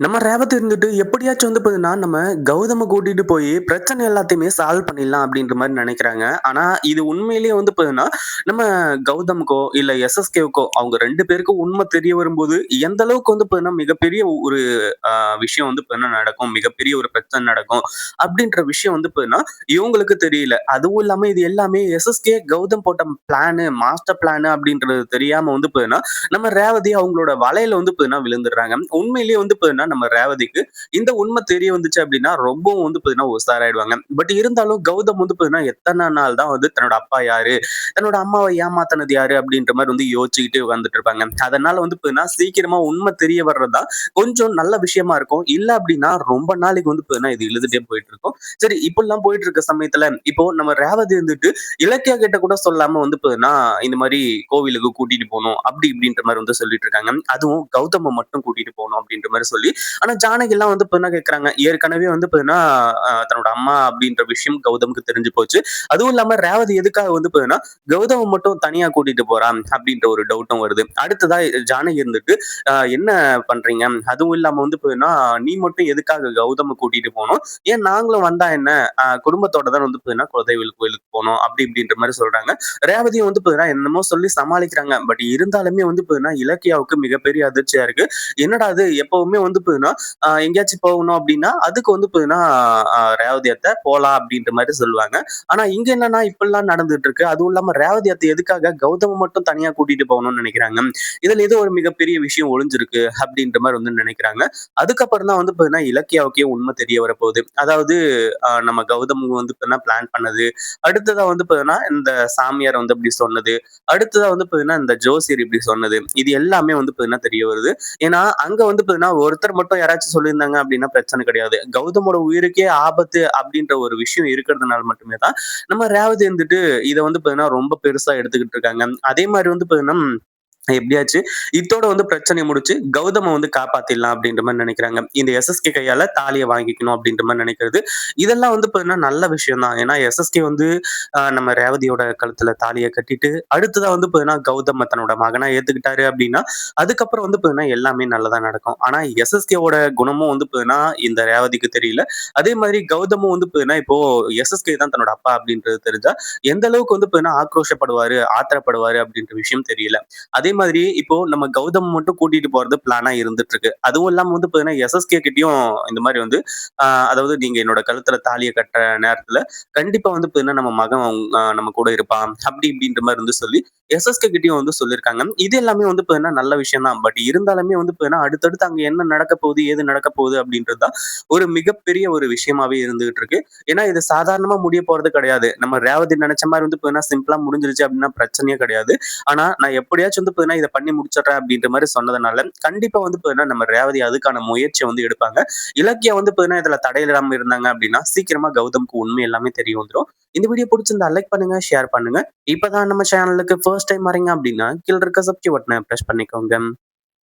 நம்ம ரேவத்து இருந்துட்டு எப்படியாச்சும் வந்து பார்த்தீங்கன்னா, நம்ம கௌதம கூட்டிட்டு போய் பிரச்சனை எல்லாத்தையுமே சால்வ் பண்ணிடலாம் அப்படின்ற மாதிரி நினைக்கிறாங்க ஆனா, இது உண்மையிலேயே வந்து பார்த்தீங்கன்னா, நம்ம கௌதமுக்கோ, இல்ல எஸ்எஸ்கேவுக்கோ அவங்க ரெண்டு பேருக்கும் உண்மை தெரிய வரும்போது, எந்த அளவுக்கு வந்து பார்த்தீங்கன்னா, மிகப்பெரிய ஒரு விஷயம் வந்து பார்த்தீங்கன்னா நடக்கும். மிகப்பெரிய ஒரு பிரச்சனை நடக்கும். அப்படின்ற விஷயம் வந்து பார்த்தீங்கன்னா, இவங்களுக்கு தெரியல. அதுவும் இல்லாம இது எல்லாமே எஸ்எஸ்கே, கௌதம் போட்ட பிளானு, மாஸ்டர் பிளானு அப்படின்றது தெரியாம வந்து பார்த்தீங்கன்னா, நம்ம ரேவதி அவங்களோட வலையில வந்து பார்த்தீங்கன்னா விழுந்துடுறாங்க. உண்மையிலேயே வந்து பார்த்தீங்கன்னா, நம்ம ரேவதிக்கு இந்த உண்மை தெரிய வந்துச்சு அப்படின்னா, ரொம்பவும் வந்து பார்த்தீங்கன்னா உஷாராயிடுவாங்க. பட் இருந்தாலும் கௌதம் வந்து பாத்தீங்கன்னா எத்தனை நாள் தான் வந்து தன்னோட அப்பா யாரு? தன்னோட அம்மாவை ஏமாத்துனது யாரு? அப்படின்ற மாதிரி வந்து யோசிச்சுக்கிட்டே உட்கார்ந்துட்டு இருப்பாங்க. அதனால வந்து பார்த்தீங்கன்னா, சீக்கிரமா உண்மை தெரிய வர்றது தான் கொஞ்சம் நல்ல விஷயமா இருக்கும். இல்ல அப்படின்னா, ரொம்ப நாளைக்கு வந்து பார்த்தீங்கன்னா, இது இழுத்துட்டே போயிட்டு இருக்கும். சரி இப்படிலாம் போயிட்டு இருக்க சமயத்துல, இப்போ நம்ம ரேவதி இருந்துட்டு இலக்கியா கிட்ட கூட சொல்லாம வந்து பாத்தீங்கன்னா இந்த மாதிரி கோவிலுக்கு கூட்டிட்டு போகணும் அப்படி இப்படின்ற மாதிரி வந்து சொல்லிட்டு இருக்காங்க. அதுவும் கௌதம மட்டும் கூட்டிட்டு போகணும் அப்படின்ற மாதிரி சொல்லி, ஆனா ஜானகி எல்லாம் வந்து பார்த்தீங்கன்னா கேட்கறாங்க. ஏற்கனவே வந்து பார்த்தீங்கன்னா, தன்னோட அம்மா அப்படின்ற விஷயம் கௌதமுக்கு தெரிஞ்சு போச்சு. அதுவும் இல்லாம ரேவதி எதுக்காக வந்து பார்த்தீங்கன்னா, மட்டும் தனியா கூட்டிட்டு போறான் அப்படின்ற ஒரு டவுட்டும் வருது. அடுத்ததா ஜானகி இருந்துட்டு, என்ன பண்றீங்க? அதுவும் இல்லாம வந்து பார்த்தீங்கன்னா, நீ மட்டும் எதுக்காக கௌதம கூட்டிட்டு போனோம் ஏன் நாங்களும் வந்தா என்ன? குடும்பத்தோட தான் வந்து பார்த்தீங்கன்னா, குலதெய்வ கோயிலுக்கு போனோம் அப்படி இப்படின்ற மாதிரி சொல்றாங்க. ரேவதியும் வந்து பார்த்தீங்கன்னா, என்னமோ சொல்லி சமாளிக்கிறாங்க. பட் இருந்தாலுமே வந்து பார்த்தீங்கன்னா, இலக்கியாவுக்கு மிகப்பெரிய அதிர்ச்சியா இருக்கு. என்னடா இது எப்பவுமே வந்து பார்த்தீங்கன்னா, எங்கேயாச்சும் போகணும் அப்படின்னா, அதுக்கு வந்து பார்த்தீங்கன்னா, ரேவதியத்தை ரேவதி அத்தை போலாம் அப்படின்ற மாதிரி சொல்லுவாங்க. ஆனா இங்க என்னன்னா இப்பெல்லாம் நடந்துட்டு இருக்கு. அதுவும் இல்லாம ரேவதி அத்தை எதுக்காக கௌதம மட்டும் தனியா கூட்டிட்டு போகணும்னு நினைக்கிறாங்க இதுல ஏதோ ஒரு மிகப்பெரிய விஷயம் ஒளிஞ்சிருக்கு அப்படின்ற மாதிரி வந்து நினைக்கிறாங்க அதுக்கப்புறம் தான் வந்து பார்த்தீங்கன்னா, இலக்கியாவுக்கே உண்மை தெரிய வரப்போகுது. அதாவது நம்ம கௌதம் வந்து பார்த்தீங்கன்னா பிளான் பண்ணது. அடுத்ததா வந்து பார்த்தீங்கன்னா, இந்த சாமியார் வந்து இப்படி சொன்னது. அடுத்ததா வந்து பார்த்தீங்கன்னா, இந்த ஜோசியர் இப்படி சொன்னது. இது எல்லாமே வந்து பார்த்தீங்கன்னா தெரிய வருது. ஏன்னா, அங்க வந்து பார்த்தீங்கன்னா, ஒருத்தர் மட்டும் யாராச்சும் சொல்லியிருந்தாங்க அப்படின்னா பிரச்சனை கிடையாது. கௌதமோட உயிருக்கே ஆபத்து அப்படின்ற ஒரு விஷயம் இருக்கிறதுனால மட்டுமே தான், நம்ம ரேவதி வந்துட்டு இதை வந்து பார்த்தீங்கன்னா, ரொம்ப பெருசா எடுத்துக்கிட்டு இருக்காங்க. அதே மாதிரி வந்து பார்த்தீங்கன்னா எப்படியாச்சு இதோட வந்து பிரச்சனையை முடிச்சு கௌதம வந்து காப்பாத்திடலாம் அப்படின்ற மாதிரி நினைக்கிறாங்க இந்த எஸ்எஸ்கே கையால தாலியை வாங்கிக்கணும் அப்படின்ற மாதிரி நினைக்கிறது இதெல்லாம் வந்து பார்த்தீங்கன்னா நல்ல விஷயம் தான். ஏன்னா எஸ்எஸ்கே வந்து நம்ம ரேவதியோட கழுத்துல தாலியை கட்டிட்டு, அடுத்ததா வந்து பார்த்தீங்கன்னா கௌதம தன்னோட மகனா ஏத்துக்கிட்டாரு அப்படின்னா, அதுக்கப்புறம் வந்து பார்த்தீங்கன்னா எல்லாமே நல்லதா நடக்கும். ஆனா எஸ்எஸ்கேவோட குணமும் வந்து பார்த்தீங்கன்னா இந்த ரேவதிக்கு தெரியல. அதே மாதிரி கௌதமும் வந்து பார்த்தீங்கன்னா இப்போ எஸ்எஸ்கே தான் தன்னோட அப்பா அப்படின்றது தெரிஞ்சா, எந்த அளவுக்கு வந்து பார்த்தீங்கன்னா ஆக்ரோஷப்படுவாரு, ஆத்திரப்படுவாரு அப்படின்ற விஷயம் தெரியல. அதே மாதிரி இப்போ நம்ம கௌதம் மட்டும் கூட்டிட்டு போறது பிளானா இருந்துட்டு இருக்கு. அதுவும் இல்லாம வந்து பாத்தீங்கன்னா எஸ்எஸ்கே கிட்டயும் இந்த மாதிரி வந்து அதாவது நீங்க என்னோட கழுத்துல தாலியை கட்டுற நேரத்துல கண்டிப்பா வந்து பாத்தீங்கன்னா நம்ம மகன் நம்ம கூட இருப்பான். அப்படி இப்படின்ற மாதிரி வந்து சொல்லி எஸ்எஸ்கே கிட்டயும் வந்து சொல்லியிருக்காங்க. இது எல்லாமே வந்து பாத்தீங்கன்னா நல்ல விஷயம் தான். பட் இருந்தாலுமே வந்து பாத்தீங்கன்னா அடுத்தடுத்து அங்க என்ன நடக்க போகுது, ஏது நடக்க போகுது அப்படின்றது தான் ஒரு மிகப்பெரிய ஒரு விஷயமாவே இருந்துகிட்டு இருக்கு. ஏன்னா, இது சாதாரணமா முடிய போறது கிடையாது. நம்ம ரேவதி நினைச்ச மாதிரி வந்து பாத்தீங்கன்னா சிம்பிளா முடிஞ்சிருச்சு அப்படின்னா பிரச்சனையே கிடையாது. ஆனா, நான் எப்படியாச்சும் வந்து பார்த்தீங்கன்னா, இதை பண்ணி முடிச்சிடறேன் அப்படின்ற மாதிரி சொன்னதுனால, கண்டிப்பா வந்து பார்த்தீங்கன்னா, நம்ம ரேவதி அதுக்கான முயற்சியை வந்து எடுப்பாங்க. இலக்கியம் வந்து பார்த்தீங்கன்னா, இதுல தடையிடாம இருந்தாங்க அப்படின்னா, சீக்கிரமா கௌதம்க்கு உண்மை எல்லாமே தெரிய வந்துரும். இந்த வீடியோ பிடிச்சிருந்தா லைக் பண்ணுங்க, ஷேர் பண்ணுங்க. இப்பதான் நம்ம சேனலுக்கு ஃபர்ஸ்ட் டைம் வரீங்க அப்படின்னா, கீழ இருக்க சப்ஸ்கிரைப் பட்டனை ப்ரெஸ் பண்ணிக்கோங்க.